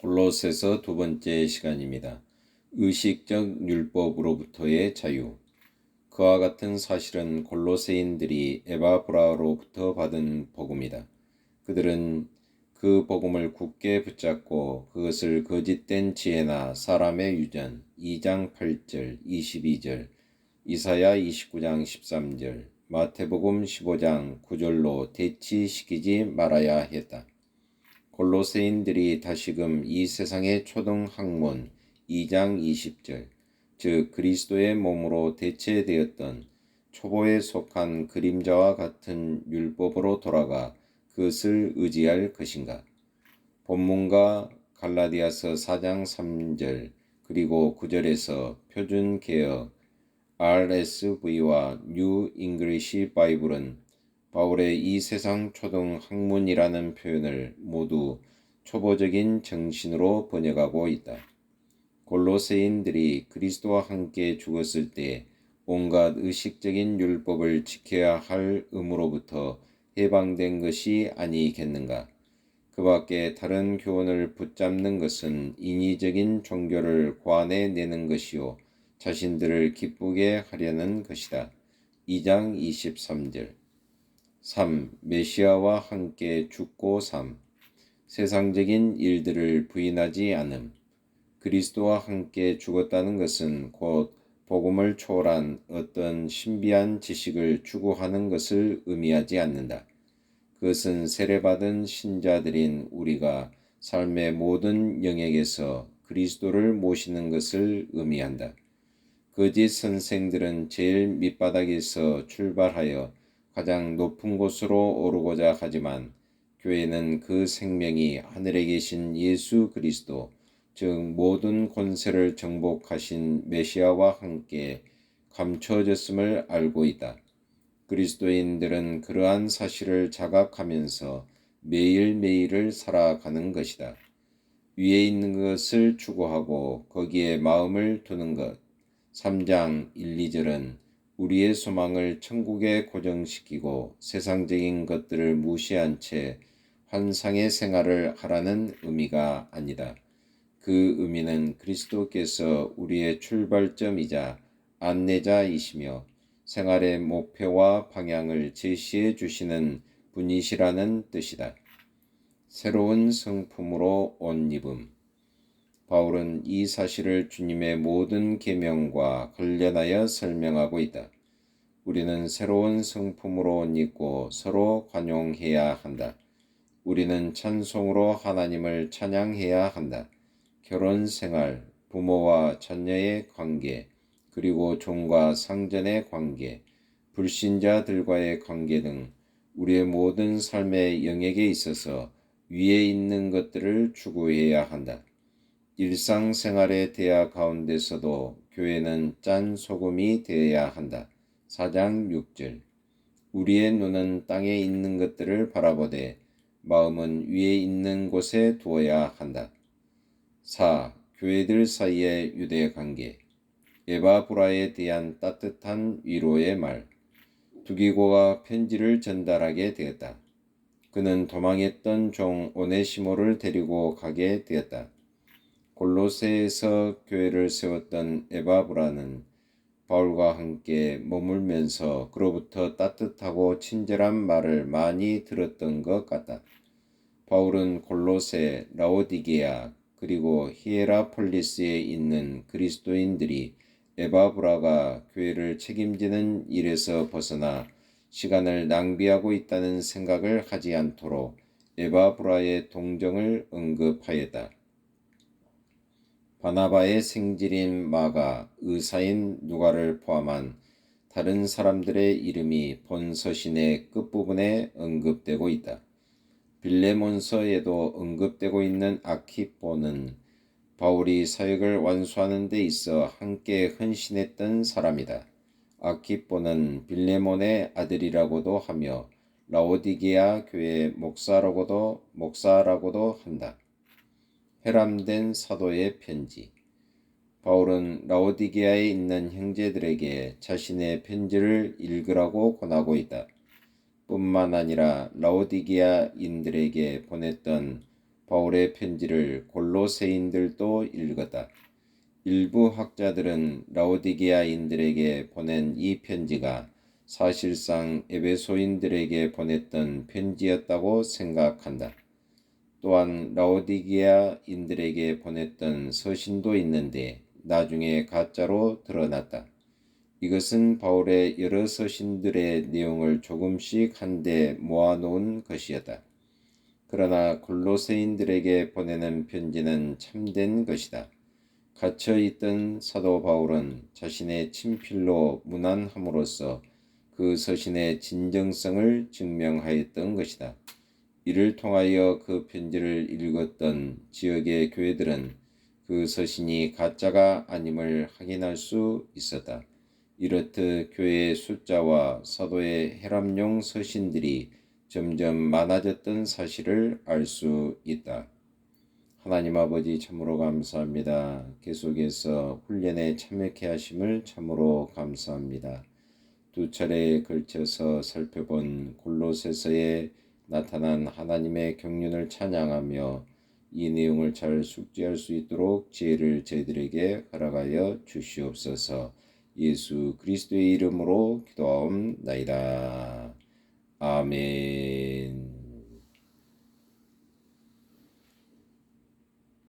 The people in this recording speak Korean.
골로새서 두 번째 시간입니다. 의식적 율법으로부터의 자유. 그와 같은 사실은 골로새인들이 에바 브라로부터 받은 복음이다. 그들은 그 복음을 굳게 붙잡고 그것을 거짓된 지혜나 사람의 유전 2장 8절 22절 이사야 29장 13절 마태복음 15장 9절로 대치시키지 말아야 했다. 골로새인들이 다시금 이 세상의 초등 학문 2장 20절 즉 그리스도의 몸으로 대체되었던 초보에 속한 그림자와 같은 율법으로 돌아가 그것을 의지할 것인가? 본문과 갈라디아서 4장 3절 그리고 9절에서 표준 개혁 RSV와 뉴 잉글리시 바이블은 바울의 이 세상 초등 학문이라는 표현을 모두 초보적인 정신으로 번역하고 있다. 골로새인들이 그리스도와 함께 죽었을 때 온갖 의식적인 율법을 지켜야 할 의무로부터 해방된 것이 아니겠는가? 그 밖에 다른 교훈을 붙잡는 것은 인위적인 종교를 관해내는 것이요. 자신들을 기쁘게 하려는 것이다. 2장 23절 3. 메시아와 함께 죽고 3. 세상적인 일들을 부인하지 않음. 그리스도와 함께 죽었다는 것은 곧 복음을 초월한 어떤 신비한 지식을 추구하는 것을 의미하지 않는다. 그것은 세례받은 신자들인 우리가 삶의 모든 영역에서 그리스도를 모시는 것을 의미한다. 거짓 선생들은 제일 밑바닥에서 출발하여 가장 높은 곳으로 오르고자 하지만 교회는 그 생명이 하늘에 계신 예수 그리스도, 즉 모든 권세를 정복하신 메시아와 함께 감춰졌음을 알고 있다. 그리스도인들은 그러한 사실을 자각하면서 매일매일을 살아가는 것이다. 위에 있는 것을 추구하고 거기에 마음을 두는 것. 3장 1, 2절은 우리의 소망을 천국에 고정시키고 세상적인 것들을 무시한 채 환상의 생활을 하라는 의미가 아니다. 그 의미는 그리스도께서 우리의 출발점이자 안내자이시며 생활의 목표와 방향을 제시해 주시는 분이시라는 뜻이다. 새로운 성품으로 옷 입음. 바울은 이 사실을 주님의 모든 계명과 관련하여 설명하고 있다. 우리는 새로운 성품으로 옷 입고 서로 관용해야 한다. 우리는 찬송으로 하나님을 찬양해야 한다. 결혼 생활, 부모와 자녀의 관계, 그리고 종과 상전의 관계, 불신자들과의 관계 등 우리의 모든 삶의 영역에 있어서 위에 있는 것들을 추구해야 한다. 일상생활의 대화 가운데서도 교회는 짠 소금이 되어야 한다. 4장 6절 우리의 눈은 땅에 있는 것들을 바라보되 마음은 위에 있는 곳에 두어야 한다. 4. 교회들 사이의 유대 관계 에바 브라에 대한 따뜻한 위로의 말 두기고가 편지를 전달하게 되었다. 그는 도망했던 종 오네시모를 데리고 가게 되었다. 골로새에서 교회를 세웠던 에바브라는 바울과 함께 머물면서 그로부터 따뜻하고 친절한 말을 많이 들었던 것 같다. 바울은 골로새, 라오디게아, 그리고 히에라폴리스에 있는 그리스도인들이 에바브라가 교회를 책임지는 일에서 벗어나 시간을 낭비하고 있다는 생각을 하지 않도록 에바브라의 동정을 언급하였다. 바나바의 생질인 마가, 의사인 누가를 포함한 다른 사람들의 이름이 본 서신의 끝부분에 언급되고 있다. 빌레몬서에도 언급되고 있는 아키포는 바울이 사역을 완수하는 데 있어 함께 헌신했던 사람이다. 아키포는 빌레몬의 아들이라고도 하며 라오디게아 교회 목사라고도 목사라고도 한다. 회람된 사도의 편지. 바울은 라오디게아에 있는 형제들에게 자신의 편지를 읽으라고 권하고 있다. 뿐만 아니라 라오디게아인들에게 보냈던 바울의 편지를 골로새인들도 읽었다. 일부 학자들은 라오디게아인들에게 보낸 이 편지가 사실상 에베소인들에게 보냈던 편지였다고 생각한다. 또한 라오디게아인들에게 보냈던 서신도 있는데 나중에 가짜로 드러났다. 이것은 바울의 여러 서신들의 내용을 조금씩 한데 모아놓은 것이었다. 그러나 골로새인들에게 보내는 편지는 참된 것이다. 갇혀 있던 사도 바울은 자신의 친필로 문안함으로써 그 서신의 진정성을 증명하였던 것이다. 이를 통하여 그 편지를 읽었던 지역의 교회들은 그 서신이 가짜가 아님을 확인할 수 있었다. 이렇듯 교회의 숫자와 사도의 혈압용 서신들이 점점 많아졌던 사실을 알 수 있다. 하나님 아버지 참으로 감사합니다. 계속해서 훈련에 참여케 하심을 참으로 감사합니다. 두 차례에 걸쳐서 살펴본 골로새서에 나타난 하나님의 경륜을 찬양하며 이 내용을 잘 숙지할 수 있도록 지혜를 저희들에게 허락하여 주시옵소서. 예수 그리스도의 이름으로 기도하옵나이다. 아멘.